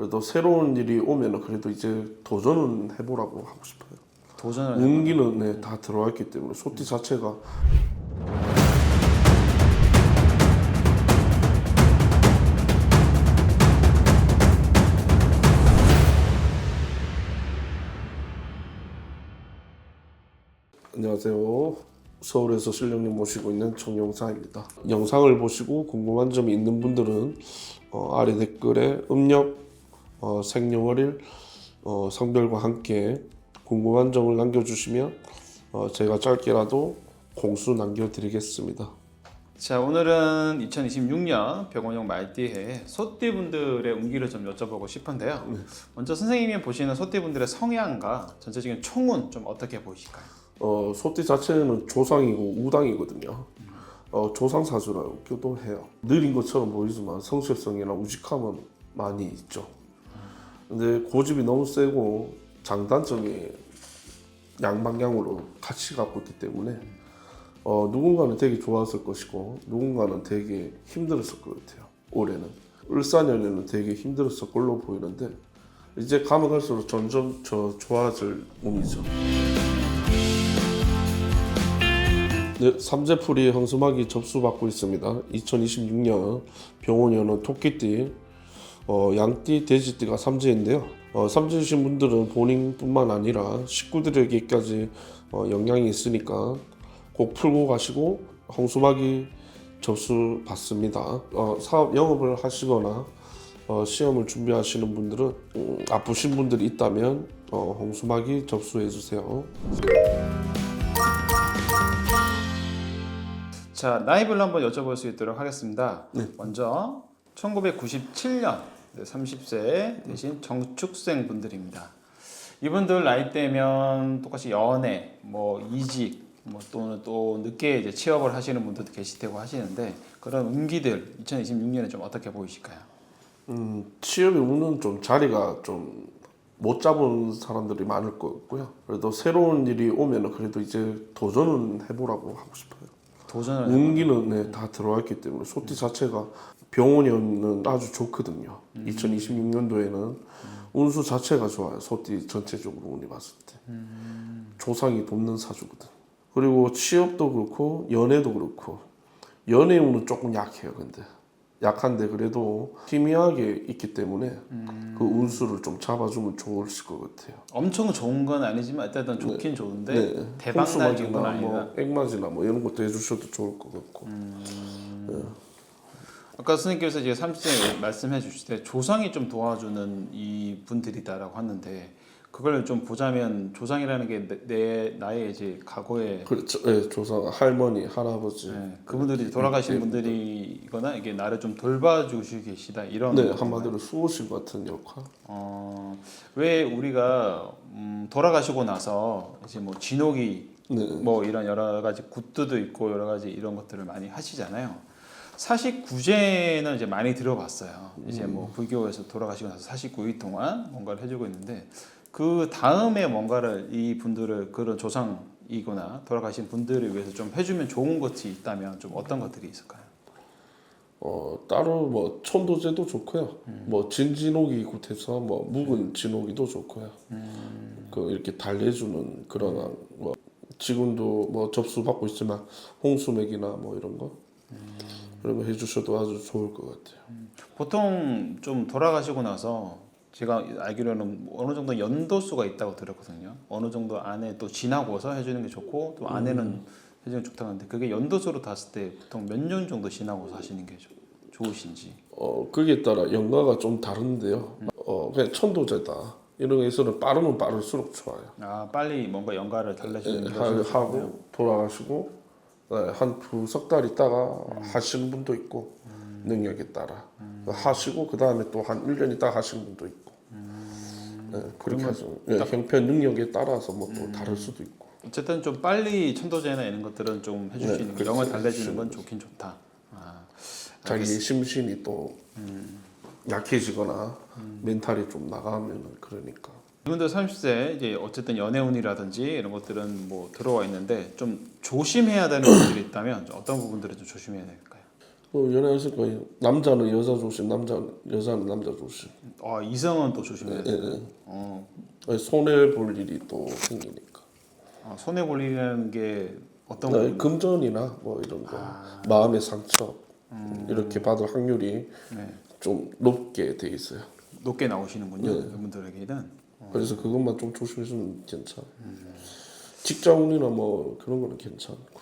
그래도 새로운 일이 오면은 그래도 이제 도전은 해보라고 하고 싶어요. 도전을 운기는 네, 다 들어와 있기 때문에 소띠 자체가 안녕하세요. 서울에서 실령님 모시고 있는 정용사입니다. 영상을 보시고 궁금한 점이 있는 분들은 어, 아래 댓글에 음력 어, 생년월일 어, 성별과 함께 궁금한 점을 남겨주시면 어, 제가 짧게라도 공수 남겨드리겠습니다. 자 오늘은 2026년 병원용 말띠해 소띠분들의 운기를 좀 여쭤보고 싶은데요. 먼저 선생님이 보시는 소띠분들의 성향과 전체적인 총운 좀 어떻게 보이실까요? 어, 소띠 자체는 조상이고 우당이거든요. 어, 조상 사주라고도 해요. 느린 것처럼 보이지만 성실성이나 우직함은 많이 있죠. 근데 고집이 너무 세고 장단점이 양방향으로 같이 갖고 있기 때문에 어, 누군가는 되게 좋았을 것이고 누군가는 되게 힘들었을 것 같아요. 올해는 을사년에는 되게 힘들었을 걸로 보이는데 이제 가면 갈수록 점점 저 좋아질 운이죠. 네, 삼재풀이 황수막이 접수받고 있습니다. 2026년 병원 여는 토끼띠, 어, 양띠, 돼지띠가 삼재인데요. 어, 삼재이신 분들은 본인뿐만 아니라 식구들에게까지 어, 영향이 있으니까 꼭 풀고 가시고 황수막이 접수 받습니다. 어, 사업 영업을 하시거나 어, 시험을 준비하시는 분들은 음, 아프신 분들이 있다면 어, 홍수막이 접수해 주세요. 자 나이별로 한번 여쭤볼 수 있도록 하겠습니다. 먼저 1997년 30세 대신 정축생 분들입니다. 이분들 나이대면 똑같이 연애, 뭐 이직, 뭐 또는 또 늦게 이제 취업을 하시는 분들도 계실 테고 하시는데 그런 운기들 2026년에 좀 어떻게 보이실까요? 음, 취업의 운은 좀 자리가 좀 못 잡은 사람들이 많을 것 같고요. 그래도 새로운 일이 오면은 그래도 이제 도전은 해보라고 하고 싶어요. 도전을 운기는 네, 다 들어와 있기 때문에 소띠 자체가 병원이는 아주 좋거든요. 2026년도에는 운수 자체가 좋아요. 소띠 전체적으로 운이 봤을 때 조상이 돕는 사주거든. 그리고 취업도 그렇고 연애도 그렇고 연애 운은 조금 약해요. 근데 약한데 그래도 희미하게 있기 때문에 그 운수를 좀 잡아주면 좋을 것 같아요. 엄청 좋은 건 아니지만 일단 좋긴 좋은데 네. 대박 날 홍수막이나 정도는 아니다. 뭐 액맞이나 뭐 이런 것도 해주셔도 좋을 것 같고. 아까 선생님께서 이제 30세 말씀해 주실 때 조상이 좀 도와주는 이 분들이다라고 하는데 그걸 좀 보자면 조상이라는 게 내 나의 이제 과거에 그렇죠. 예, 조상 할머니, 할아버지. 네, 그분들이 돌아가신 분들이거나 이게 나를 좀 돌봐주시고 계시다 이런 네? 한마디로 수호신 같은 역할. 어, 왜 우리가 음, 돌아가시고 나서 이제 뭐 진옥이 네. 뭐 이런 여러 가지 굿드도 있고 여러 가지 이런 것들을 많이 하시잖아요. 사식구제는 이제 많이 들어봤어요. 이제 뭐 불교에서 돌아가시고 나서 49일 동안 뭔가를 해주고 있는데 그 다음에 뭔가를 이 분들을 그런 조상이거나 돌아가신 분들을 위해서 좀 해주면 좋은 것이 있다면 좀 어떤 것들이 있을까요? 어 따로 뭐 천도제도 좋고요. 뭐 진진옥이 굿해서 뭐 묵은 진옥이도 좋고요. 그 이렇게 달래주는 그런 뭐 지금도 뭐 접수 받고 있지만 홍수맥이나 뭐 이런 거 그런 거 해주셔도 아주 좋을 것 같아요. 보통 좀 돌아가시고 나서 제가 알기로는 어느 정도 연도수가 있다고 들었거든요. 어느 정도 안에 또 지나고서 해주는 게 좋고 또 안에는 해주는 게 좋다고 하는데 그게 연도수로 봤을 때 보통 몇 년 정도 지나고서 하시는 게 좋- 좋으신지. 어 거기에 따라 연가가 좀 다른데요. 어 그냥 천도제다 이런 거에서는 빠르면 빠를수록 좋아요. 아 빨리 뭔가 연가를 달래주는 예, 하고 돌아가시고 네, 한두 석 달 있다가 하시는 분도 있고 능력에 따라 하시고 그 다음에 또 한 1년 있다가 하시는 분도 있고 네, 그렇게 하죠. 예, 형편 능력에 따라서 뭐 또 다를 수도 있고 어쨌든 좀 빨리 천도제나 이런 것들은 좀 해줄 수 네, 있는 그렇죠. 영을 달래주는 건 좋긴 좋다. 아, 자기 심신이 또 약해지거나 멘탈이 좀 나가면 그러니까 이분들 30세 이제 어쨌든 연애운이라든지 이런 것들은 뭐 들어와 있는데 좀 조심해야 되는 부분들이 있다면 좀 어떤 부분들을 좀 조심해야 될까요? 뭐 연애하실 거예요. 남자는 여자 조심, 남자 여자는 남자 조심. 아 이성은 또 조심해야 돼. 예, 예. 어, 손해 볼 일이 또 생기니까. 아, 손해 볼리는 게 어떤 네, 거? 금전이나 뭐 이런 거, 아. 마음의 상처 음. 이렇게 받을 확률이 네. 좀 높게 돼 있어요. 높게 나오시는군요. 네. 이분들에게는. 그래서 그것만 좀 조심해주면 괜찮아. 직장운이나 뭐 그런 거는 괜찮고.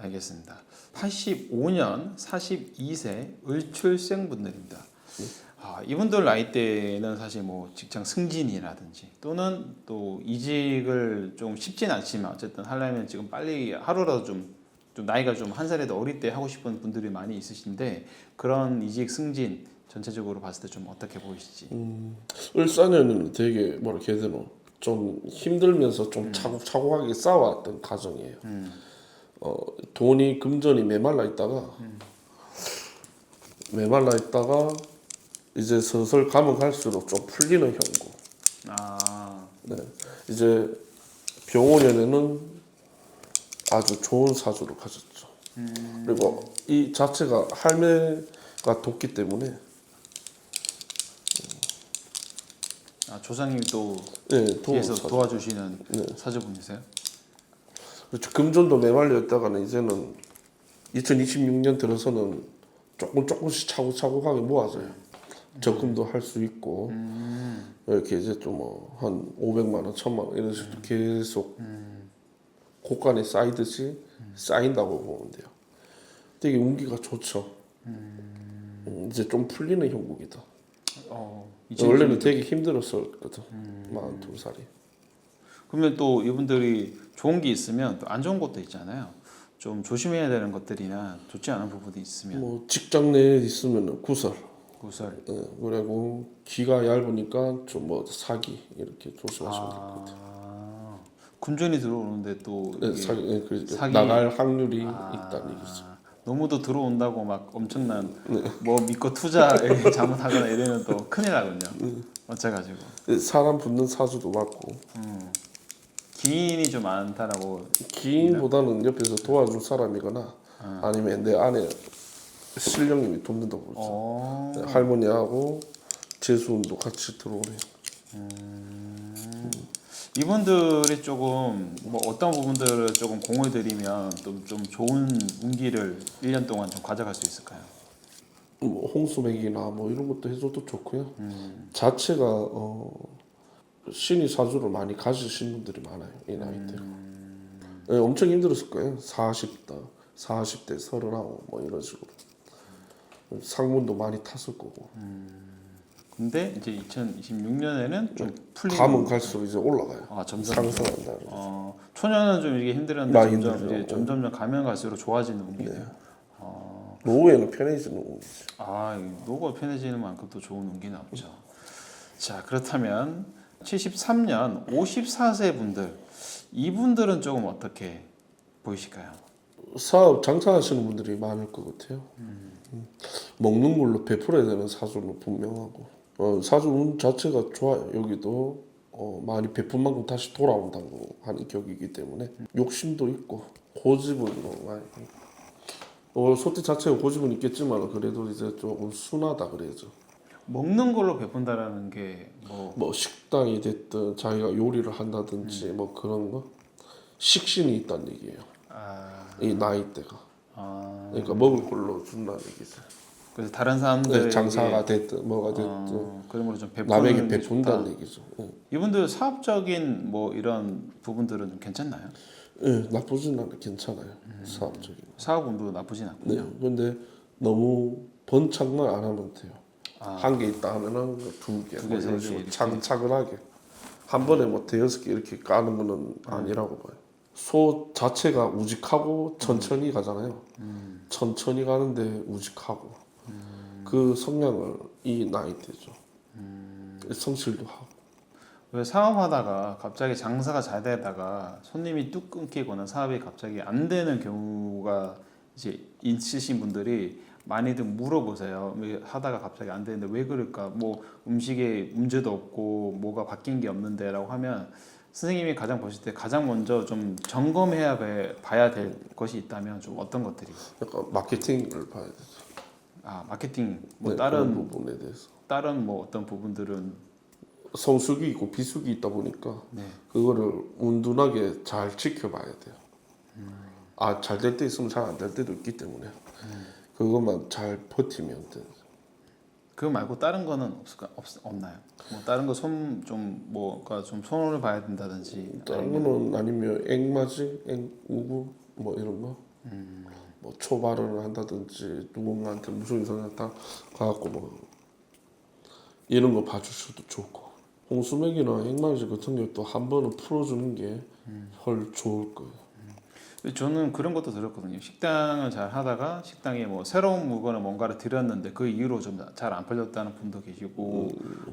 알겠습니다. 85년 42세 을출생 분들입니다. 아, 이분들 나이대는 사실 뭐 직장 승진이라든지 또는 또 이직을 좀 쉽진 않지만 어쨌든 하려면 지금 빨리 하루라도 좀, 좀 나이가 좀 한 살이라도 어릴 때 하고 싶은 분들이 많이 있으신데 그런 이직 승진 전체적으로 봤을 때 좀 어떻게 보이시지? 을사년은 되게 뭐라 해야 되노 좀 힘들면서 좀 차곡차곡하게 쌓아왔던 가정이에요. 음. 어, 돈이 금전이 메말라 있다가 메말라 있다가 이제 슬슬 가면 갈수록 좀 풀리는 형국. 아, 네. 이제 병원에는 아주 좋은 사주를 가졌죠. 그리고 이 자체가 할매가 돕기 때문에 아 조상님이 또 네, 뒤에서. 도와주시는 네. 사주분이세요? 금전도 메말려 있다가는 이제는 2026년 들어서는 조금 조금씩 차곡차곡하게 모아져요. 적금도 할 수 있고 음. 이렇게 이제 좀뭐한 500만 원, 1000만 원 이런 식으로 계속 고간에 쌓이듯이 쌓인다고 보면 돼요. 되게 운기가 좋죠. 음, 이제 좀 풀리는 형국이다. 어, 원래는 되게 힘들었었거든. 42살이. 그러면 또 이분들이 좋은 게 있으면 또 안 좋은 것도 있잖아요. 좀 조심해야 되는 것들이나 좋지 않은 부분이 있으면 뭐 직장 내에 있으면 구설. 구설. 예, 그리고 귀가 얇으니까 좀 뭐 사기 이렇게 조심하시면 돼요. 아, 금전이 들어오는데 또 네, 이게 사기, 예, 그 사기- 나갈 확률이 아, 있다는 얘기죠. 너무도 들어온다고 막 엄청난 네. 뭐 믿고 투자에 잘못하거나 이러면 또 큰일 나거든요. 네. 어째가지고 예, 사람 붙는 사주도 맞고 음. 기인이 좀 많다라고 기인보다는 옆에서 도와줄 사람이거나 아. 아니면 내 아내 신령님이 돕는다고 그러죠. 어. 네, 할머니하고 재수운도 같이 들어오네요. 이분들이 조금 뭐 어떤 부분들을 조금 공을 들이면 좀, 좀 좋은 운기를 1년 동안 좀 가져갈 수 있을까요? 뭐 홍수맥이나 뭐 이런 것도 해줘도 좋고요. 음. 자체가 어, 신이 사주를 많이 가지신 분들이 많아요 이 나이 때. 음. 네, 엄청 힘들었을 거예요. 40대, 40대, 39, 뭐 이런 식으로. 상문도 많이 탔을 거고. 근데 이제 2026년에는 좀 풀리는 가면 갈수록 이제 올라가요. 아 점점 상승한다. 어, 초년은 좀 이게 힘들었는데 점점 힘들죠. 이제 점점점 가면 갈수록 좋아지는 운기네요. 네. 노후에는 편해지는 운이죠. 아, 이 노가 편해지는 만큼 또 좋은 운기는 없죠. 자, 그렇다면 73년 54세 분들 이분들은 조금 어떻게 보이실까요? 사업 장사하시는 분들이 많을 것 같아요. 음. 먹는 걸로 베풀어야 되는 사주는 분명하고 어, 사주 운 자체가 좋아요. 여기도 어, 많이 베푼 만큼 다시 돌아온다고 하는 격이기 때문에 욕심도 있고 고집은 뭐 많이 어, 소띠 자체가 고집은 있겠지만 그래도 이제 조금 순하다 그래야죠. 먹는 걸로 베푼다라는 게뭐 뭐 식당이 됐든 자기가 요리를 한다든지 뭐 그런 거 식신이 있다는 얘기예요. 아, 이 나이 대가 아, 그러니까 먹을 걸로 준다는 얘기죠. 그래서 다른 사람들 네, 장사가 됐든 뭐가 됐든 어, 그런 걸로 좀 베푸는 남에게 게 베푼다는 좋다. 얘기죠. 예, 이분들 사업적인 뭐 이런 부분들은 좀 괜찮나요? 예, 나쁘진 않아 괜찮아요 사업적인. 사업 운도 나쁘진 않군요. 네, 근데 너무 번창만 안 하면 돼요. 아. 한 개 있다 하면은 두 개, 두뭐 개, 이런 세개 식으로 이렇게. 차, 차근하게 한 번에 뭐 대여섯 개 이렇게 까는 거는 아니라고 봐요. 소 자체가 우직하고 천천히 가잖아요. 천천히 가는데 우직하고 그 성향을 이 나이 때죠. 성실도 하고. 왜 사업하다가 갑자기 장사가 잘 되다가 손님이 뚝 끊기거나 사업이 갑자기 안 되는 경우가 이제 있으신 분들이 많이들 물어보세요. 왜 하다가 갑자기 안 되는데 왜 그럴까? 뭐 음식에 문제도 없고 뭐가 바뀐 게 없는데라고 하면 선생님이 가장 보실 때 가장 먼저 좀 점검해야 돼- 봐야 될 것이 있다면 좀 어떤 것들이? 약간 마케팅을 봐야 되죠. 아 마케팅 뭐 네, 다른 부분에 대해서 다른 뭐 어떤 부분들은 성숙이 있고 비숙이 있다 보니까 네. 그거를 온둔하게 잘 지켜봐야 돼요. 아잘 될 때 있으면 잘 안 될 때도 있기 때문에 그것만 잘 버티면 돼. 그거 말고 다른 거는 없을까 없, 없나요? 뭐 다른 거 손 좀 뭐가 좀 손을 봐야 된다든지 다른 거는 아니면 앵맞이, 앵우구 뭐 이런 거. 뭐 초발언을 한다든지 누군가한테 무슨 이상을 다 가갖고 뭐 이런 거 봐줄 수도 좋고 홍수맥이나 앵맞이 같은 경우 한 번은 풀어주는 게헐 좋을 거예요. 저는 그런 것도 들었거든요. 식당을 잘 하다가 식당에 뭐 새로운 물건을 뭔가를 들였는데 그 이후로 좀 잘 안 팔렸다는 분도 계시고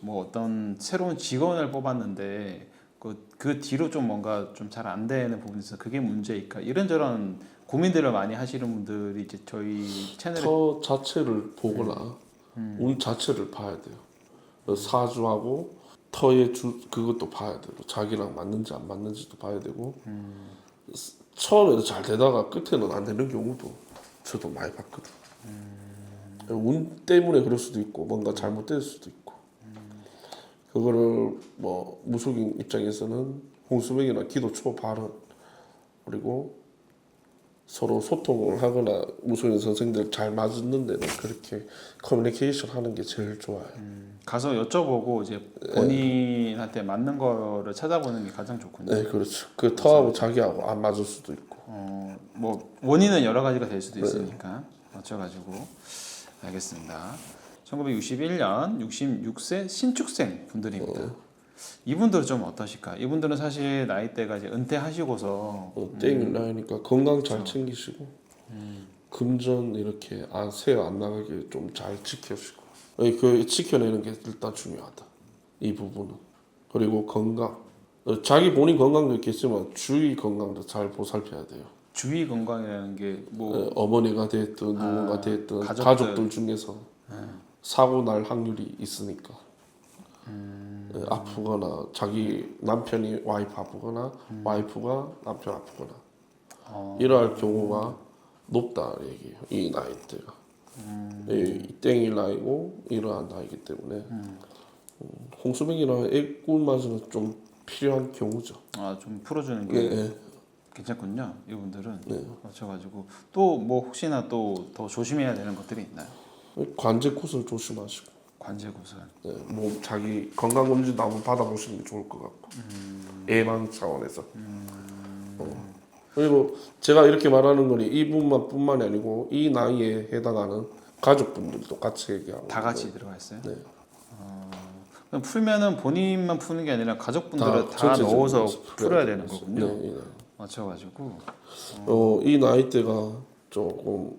뭐 어떤 새로운 직원을 뽑았는데 그, 그 뒤로 좀 뭔가 좀 잘 안 되는 부분이 있어서 그게 문제일까? 이런저런 고민들을 많이 하시는 분들이 이제 저희 채널에 터 자체를 보거나 운 자체를 봐야 돼요. 사주하고 터의 주 그것도 봐야 되고 자기랑 맞는지 안 맞는지도 봐야 되고 스- 처음에는 잘 되다가 끝에는 안 되는 경우도 저도 많이 봤거든. 운 때문에 그럴 수도 있고 뭔가 잘못될 수도 있고 그거를 뭐 무속인 입장에서는 홍수맥이나 기도 초 발언 그리고 서로 소통을 하거나 무속인 선생들 잘 맞는 데는 그렇게 커뮤니케이션 하는 게 제일 좋아요. 가서 여쭤보고 이제 본인한테 맞는 거를 찾아보는 게 가장 좋군요. 네, 그렇죠. 그 터하고 자기하고 안 맞을 수도 있고. 어, 뭐 원인은 여러 가지가 될 수도 있으니까 맞춰가지고 알겠습니다. 1961년 66세 신축생 분들입니다. 이분들은 좀 어떠실까? 이분들은 사실 나이대가 이제 은퇴하시고서 어, 땡이 나니까 건강 잘 챙기시고 금전 이렇게 안 새어 안 나가게 좀 잘 지켜주고 예, 그 지켜내는 게 일단 중요하다. 이 부분은 그리고 건강. 어, 자기 본인 건강도 있겠지만 주위 건강도 잘 보살펴야 돼요. 주위 건강이라는 게뭐 어, 어머니가 됐든 누군가 됐든 가족들. 가족들, 중에서 사고 날 확률이 있으니까 어, 아프거나 자기 남편이 와이프 아프거나 와이프가 남편 아프거나 이러할 경우가 높다 얘기예요 이 나이대가 이, 이 땡이 나이고 이러한 나이기 때문에 음, 홍수맥이나 애꿀 맞으면 좀 필요한 경우죠 아, 좀 풀어주는 게 예, 예. 괜찮군요. 이분들은 네. 맞춰가지고 또 뭐 혹시나 또 더 조심해야 되는 것들이 있나요? 관제 굿을 조심하시고 관제 구슬. 네, 뭐 자기 건강 검진도 한번 받아보시는 게 좋을 것 같고 예방 차원에서 어. 그리고 제가 이렇게 말하는 거니 이분만 뿐만이 아니고 이 나이에 해당하는 가족분들도 같이 얘기하고 다 같이 들어가 있어요? 네. 어, 그럼 풀면은 본인만 푸는 게 아니라 가족분들을 다, 전체적으로 넣어서 풀어야 되는. 거군요. 네, 이 나이. 맞춰가지고 어, 이 나이 대가 조금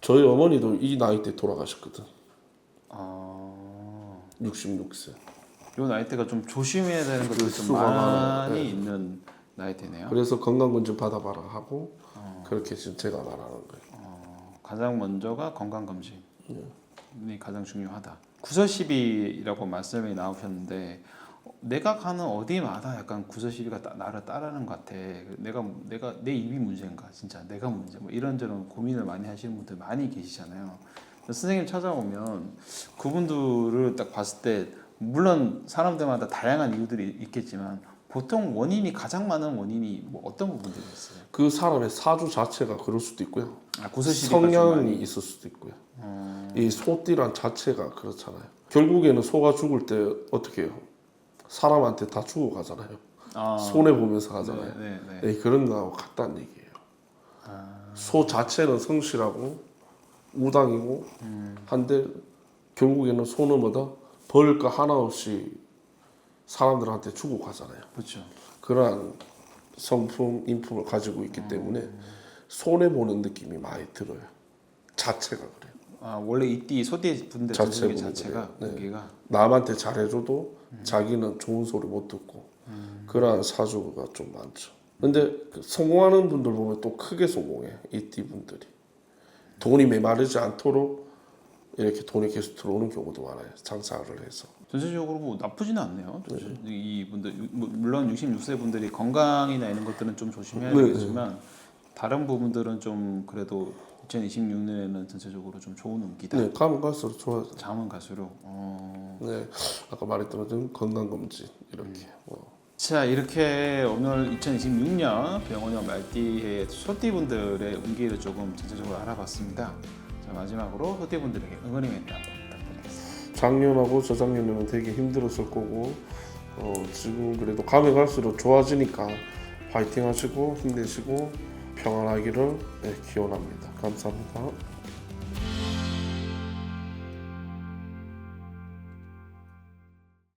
저희 어머니도 이 나이대 돌아가셨거든 어, 66세 요 나이대가 좀 조심해야 되는 것들이 좀 수가 많아요. 많이 있는 나이대네요. 그래서 건강검진 받아봐라 하고 어. 그렇게 지금 제가 말하는 거예요 어, 가장 먼저가 건강 검진이 네. 가장 중요하다. 구설 시비라고 말씀이 나오셨는데 어, 내가 가는 어디마다 약간 구설 시비가 따- 나를 따르는 것 같아. 내가 내가 내 입이 문제인가 진짜 내가 문제 뭐 이런저런 고민을 많이 하시는 분들 많이 계시잖아요. 선생님 찾아오면 그분들을 딱 봤을 때 물론 사람들마다 다양한 이유들이 있겠지만 보통 원인이 가장 많은 원인이 뭐 어떤 부분들이 있어요? 그 사람의 사주 자체가 그럴 수도 있고요 아, 성향이 있을 수도 있고요. 어, 이 소띠란 자체가 그렇잖아요. 결국에는 소가 죽을 때 어떻게 해요? 사람한테 다 주고 가잖아요. 아, 손해 보면서 가잖아요. 네, 네, 네. 네, 그런 거하고 같다는 얘기예요. 소 자체는 성실하고 우당이고 한데 결국에는 소는 뭐다 벌거 하나 없이 사람들한테 주고 가잖아요. 그렇죠. 그러한 성품, 인품을 가지고 있기 때문에 손해 보는 느낌이 많이 들어요. 자체가 그래요. 아 원래 이띠 소띠 분들 자체 자체 분들이에요. 자체가 네. 여기가 남한테 잘해줘도 자기는 좋은 소리 못 듣고 그러한 사주가 좀 많죠. 근데 그 성공하는 분들 보면 또 크게 성공해 이띠 분들이 돈이 메마르지 않도록 이렇게 돈이 계속 들어오는 경우도 많아요. 장사를 해서. 전체적으로 뭐 나쁘지는 않네요. 이 분들 뭐 물론 66세 분들이 건강이나 이런 것들은 좀 조심해야 네, 되겠지만 다른 부분들은 좀 그래도 2026년에는 전체적으로 좀 좋은 운기다. 네, 가면 갈수록 좋아져. 장은 갈수록. 어... 네, 아까 말했던 것처럼 건강 검진 이렇게. 뭐. 자 이렇게 오늘 2026년 병원형 말띠의 소띠분들의 운기를 조금 전체적으로 알아봤습니다. 자 마지막으로 소띠분들에게 응원의 멘트 한번 부탁드리겠습니다. 작년하고 저작년에는 되게 힘들었을 거고 어, 지금 그래도 가면 갈수록 좋아지니까 파이팅 하시고 힘내시고 평안하기를 네, 기원합니다. 감사합니다.